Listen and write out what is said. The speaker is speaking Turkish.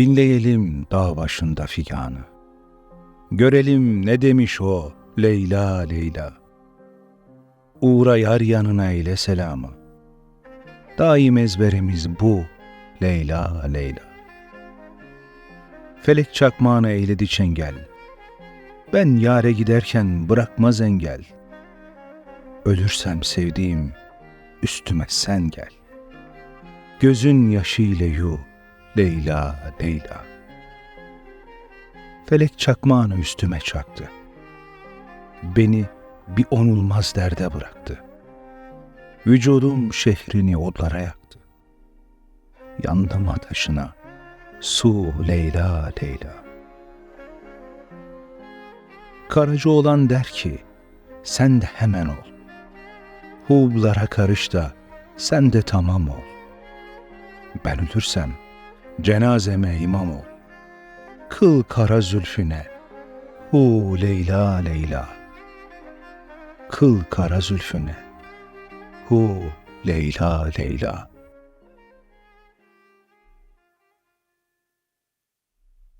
Dinleyelim dağ başında figanı. Görelim ne demiş o Leyla Leyla. Uğra yar yanına eyle selamı. Daim ezberimiz bu Leyla Leyla. Felek çakmağını eyledi çengel. Ben yare giderken bırakmaz engel. Ölürsem sevdiğim üstüme sen gel. Gözün yaşıyla yu Leyla Leyla. Felek çakmağını üstüme çaktı. Beni bir onulmaz derde bıraktı. Vücudum şehrini odlara yaktı. Yandım ateşine, su Leyla Leyla. Karacı olan der ki, sen de hemen ol. Hublara karış da, sen de tamam ol. Ben ölürsem, cenazeme imam ol. Kıl kara zülfüne, hu Leyla Leyla. Kıl kara zülfüne, hu Leyla Leyla.